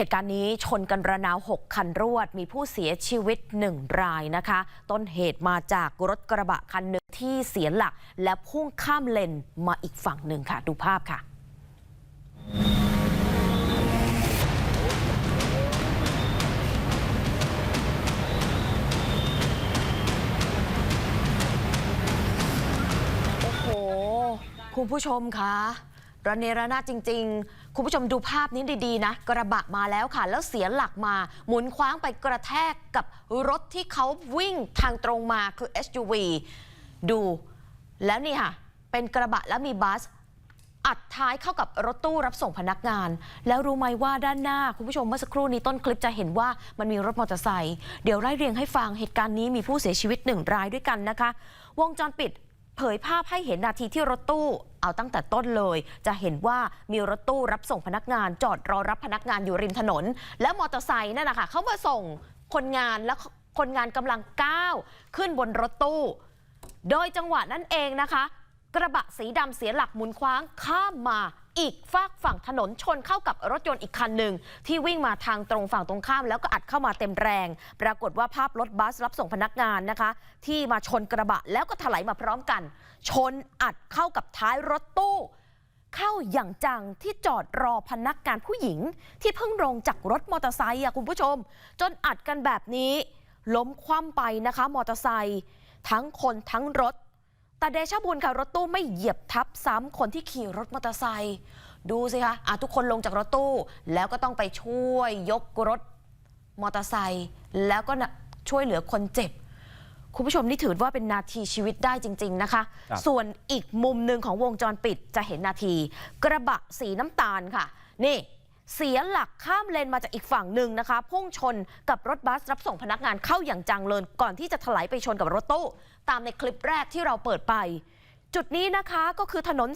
เหตุการณ์นี้ชนกันระนาว 6 คันรวด มีผู้เสียชีวิต 1 รายนะคะ ต้นเหตุมาจากรถกระบะคันหนึ่งที่เสียหลัก และพุ่งข้ามเลนมาอีกฝั่งหนึ่งค่ะ ดูภาพค่ะโอ้โหคุณผู้ชมคะ ระเนระนาดจริง ๆ คุณผู้ชมดูภาพนี้ดีๆนะ กระบะมาแล้วค่ะ แล้วเสียหลักมา หมุนคว้างไปกระแทกกับรถที่เขาวิ่งทางตรงมาคือ SUV ดูแล้วนี่ค่ะ เป็นกระบะแล้วมีบัส อัดท้ายเข้ากับรถตู้รับส่งพนักงาน แล้วรู้ไหมว่าด้านหน้า คุณผู้ชมเมื่อสักครู่นี้ต้นคลิปจะเห็นว่ามันมีรถมอเตอร์ไซค์เดี๋ยวไล่เรียงให้ฟังเหตุการณ์นี้มีผู้เสียชีวิตหนึ่งรายด้วยกันนะคะ วงจรปิด เผยภาพให้เห็นนาทีที่รถตู้เอาตั้งแต่ต้นเลย จะเห็นว่ามีรถตู้รับส่งพนักงาน จอดรอรับพนักงานอยู่ริมถนน แล้วมอเตอร์ไซค์นั่นนะคะเขามาส่งคนงานแล้วคนงานกำลังก้าวขึ้นบนรถตู้ โดยจังหวะนั้นเองนะคะ กระบะสีดำเสียหลักหมุนคว้างข้ามมา อีกฝากฝั่งถนนชนเข้ากับรถยนต์อีกคันหนึ่งที่วิ่งมาทางตรงฝั่งตรงข้าม แล้วก็อัดเข้ามาเต็มแรง ปรากฏว่าภาพรถบัสรับส่งพนักงานนะคะ ที่มาชนกระบะแล้วก็ถลายมาพร้อมกัน ชนอัดเข้ากับท้ายรถตู้ เข้าอย่างจังที่จอดรอพนักงานผู้หญิง ที่เพิ่งลงจากรถมอเตอร์ไซค์อะคุณผู้ชม จนอัดกันแบบนี้ ล้มคว่ำไปนะคะ มอเตอร์ไซค์ทั้งคนทั้งรถ แต่เดชะบุญค่ะรถตู้ไม่เหยียบทับซ้ำคนที่ขี่รถมอเตอร์ไซค์ดูสิคะอะทุกคนลงจากรถตู้ แล้วก็ต้องไปช่วยยกรถมอเตอร์ไซค์แล้วก็นะช่วยเหลือคนเจ็บ คุณผู้ชมนี่ถือว่าเป็นนาทีชีวิตได้จริง ๆ นะคะครับส่วนอีกมุมหนึ่งของวงจรปิดจะเห็นนาที กระบะสีน้ำตาลค่ะ นี่ เสียหลักข้ามเลนมาจากอีกฝั่งหนึ่งนะคะ พุ่งชนกับรถบัสรับส่งพนักงานเข้าอย่างจังเลยก่อนที่จะถลายไปชนกับรถตู้ ตามในคลิปแรกที่เราเปิดไป จุดนี้นะคะก็คือถนน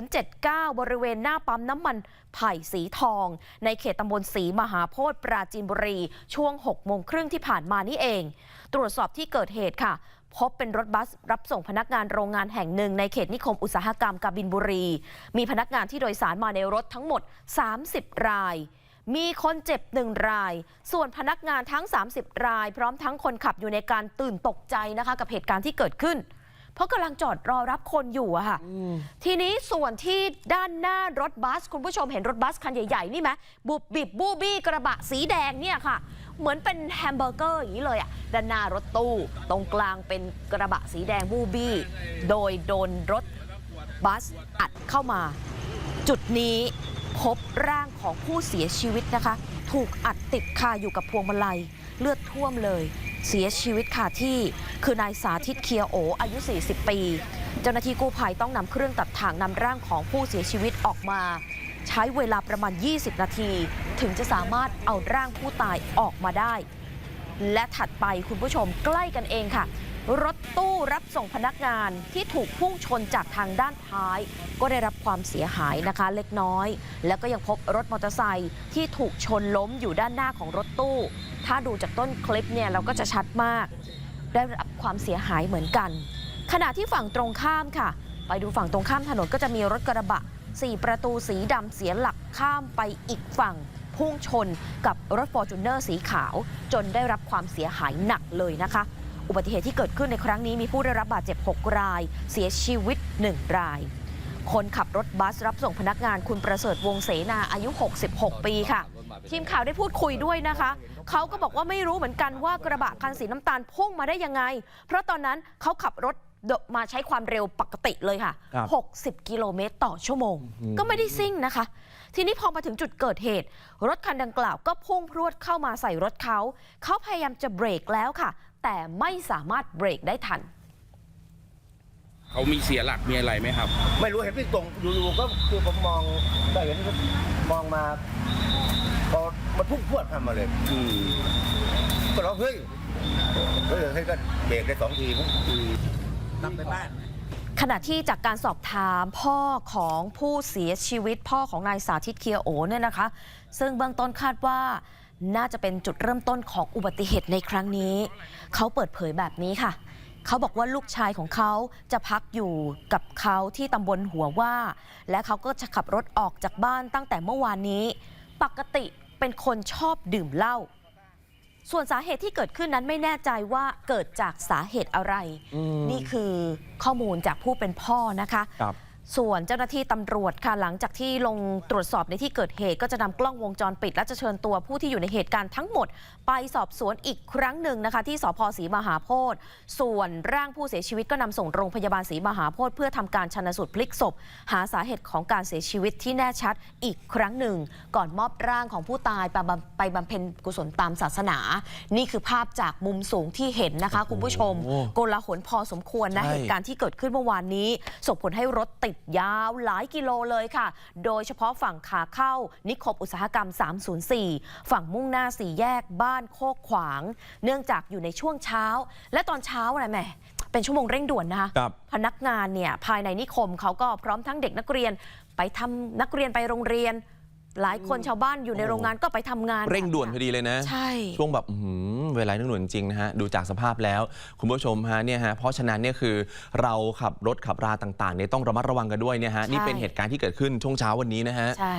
3079 บริเวณหน้าปั๊มน้ำมันไผ่สีทอง ในเขตตำบลศรีมหาโพธิปราจีนบุรี ช่วง6โมงครึ่งที่ผ่านมานี่เอง ตรวจสอบที่เกิดเหตุค่ะ พบเป็นรถบัสรับส่งพนักงานโรงงานแห่งหนึ่งในเขตนิคมอุตสาหกรรมกาบินบุรี มีพนักงานที่โดยสารมาในรถทั้งหมด 30 ราย มีคนเจ็บหนึ่งราย ส่วนพนักงานทั้ง 30 ราย พร้อมทั้งคนขับอยู่ในการตื่นตกใจนะคะกับเหตุการณ์ที่เกิดขึ้น เพราะกำลังจอดรอรับคนอยู่อะค่ะ ทีนี้ส่วนที่ด้านหน้ารถบัส คุณผู้ชมเห็นรถบัสคันใหญ่ๆนี่ไหมบุบบิบบูบี้กระบะสีแดงเนี่ยค่ะ เหมือนเป็นแฮมเบอร์เกอร์อย่างนี้เลยอะด้านหน้ารถตู้ ตรงกลางเป็นกระบะสีแดงบูบี้ โดยโดนรถบัสอัดเข้ามา จุดนี้พบร่างของผู้เสียชีวิตนะคะ ถูกอัดติดคาอยู่กับพวงมาลัย เลือดท่วมเลย เสียชีวิตค่ะที่ คือนายสาธิตเคียโอ อายุ 40 ปี เจ้าหน้าที่กู้ภัยต้องนำเครื่องตัดถ่างนำร่างของผู้เสียชีวิตออกมา ใช้เวลาประมาณ 20 นาที ถึงจะสามารถเอาร่างผู้ตายออกมาได้ และถัดไปคุณผู้ชมใกล้กันเองค่ะ รถตู้รับส่งพนักงานที่ถูกพุ่งชนจากทางด้านท้าย ก็ได้รับความเสียหายนะคะเล็กน้อย แล้วก็ยังพบรถมอเตอร์ไซค์ที่ถูกชนล้มอยู่ด้านหน้าของรถตู้ ถ้าดูจากต้นคลิปเนี่ยเราก็จะชัดมาก ได้รับความเสียหายเหมือนกัน ขณะที่ฝั่งตรงข้ามค่ะ ไปดูฝั่งตรงข้ามถนนก็จะมีรถกระบะ4ประตูสีดำเสียหลักข้ามไปอีกฝั่งพุ่งชนกับรถฟอร์จูเนอร์สีขาว จนได้รับความเสียหายหนักเลยนะคะ อุบัติเหตุที่เกิดขึ้นในครั้งนี้มีผู้ได้รับบาดเจ็บ 6 ราย เสียชีวิต 1 ราย คนขับรถบัสรับส่งพนักงานคุณประเสริฐวงเสนาอายุ 66 ปีค่ะ ทีมข่าวได้พูดคุยด้วยนะคะ เขาก็บอกว่าไม่รู้เหมือนกันว่ากระบะคันสีน้ำตาลพุ่งมาได้ยังไง เพราะตอนนั้นเขาขับรถมาใช้ความเร็วปกติเลยค่ะครับ60 กิโลเมตรต่อชั่วโมง ก็ไม่ได้ซิ่งนะคะ ทีนี้พอมาถึงจุดเกิดเหตุ รถคันดังกล่าวก็พุ่งพรวดเข้ามาใส่รถเขา เขาพยายามจะเบรกแล้วค่ะ แต่ไม่สามารถเบรกได้ทัน เขามีเสียหลักมีอะไรไหมครับ ไม่รู้เห็นวิ่งตรงอยู่ๆก็คือผมมองก็เห็นก็มองมาพอมันพุ่งพรวดเข้ามาเลย อืมก็ร้องเฮ้ยเฮ้ยเฮ้ยก็เบรกได้สองทีมั้งอืมนำไปบ้าน ขณะที่จากการสอบถามพ่อของผู้เสียชีวิตพ่อของนายสาธิตเคียวโอเนี่ยนะคะ ซึ่งเบื้องต้นคาดว่า น่าจะเป็นจุดเริ่มต้นของอุบัติเหตุในครั้งนี้ เขาเปิดเผยแบบนี้ค่ะ เขาบอกว่าลูกชายของเขาจะพักอยู่กับเขาที่ตำบลหัวว่า และเขาก็จะขับรถออกจากบ้านตั้งแต่เมื่อวานนี้ ปกติเป็นคนชอบดื่มเหล้าส่วนสาเหตุที่เกิดขึ้นนั้นไม่แน่ใจว่าเกิดจากสาเหตุอะไรอืมนี่คือข้อมูลจากผู้เป็นพ่อนะคะครับ ส่วนเจ้าหน้าที่ตำรวจค่ะหลังจากที่ลงตรวจสอบในที่เกิดเหตุ ก็จะนำกล้องวงจรปิด และจะเชิญตัวผู้ที่อยู่ในเหตุการณ์ทั้งหมด ไปสอบสวนอีกครั้งหนึ่งนะคะ ที่สพศรีมหาโพธิ์ส่วนร่างผู้เสียชีวิตก็นำส่งโรงพยาบาลศรีมหาโพธิ์เพื่อทำการชันสูตรพลิกศพ หาสาเหตุของการเสียชีวิตที่แน่ชัดอีกครั้งหนึ่ง ก่อนมอบร่างของผู้ตายไปบำไปบำเพ็ญกุศลตามศาสนา นี่คือภาพจากมุมสูงที่เห็นนะคะคุณผู้ชมโอ้โหโกลาหลพอสมควรนะใช่เหตุการณ์ที่เกิดขึ้นเมื่อวานนี้ส่งผลให้รถติดยาวหลายกิโลเลยค่ะ โดยเฉพาะฝั่งขาเข้า นิคมอุตสาหกรรม 304 ฝั่งมุ่งหน้าสี่แยกบ้านโคกขวาง เนื่องจากอยู่ในช่วงเช้า และตอนเช้าอะไรแหม่เป็นชั่วโมงเร่งด่วนนะคะครับพนักงานเนี่ยภายในนิคมเขาก็พร้อมทั้งเด็กนักเรียน ไปทำนักเรียนไปโรงเรียน หลายคนชาวบ้านอยู่ในโรงงานก็ไปทำงาน เร่งด่วนพอดีเลยนะ ใช่ ช่วงแบบอื้อหือ เวลาเร่งด่วนจริงๆนะฮะดูจากสภาพแล้ว คุณผู้ชมฮะเนี่ยฮะเพราะฉะนั้นเนี่ยคือเราขับรถขับราต่างๆเนี่ยต้องระมัดระวังกันด้วยเนี่ยฮะนี่เป็นเหตุการณ์ที่เกิดขึ้นช่วงเช้าวันนี้นะฮะ ใช่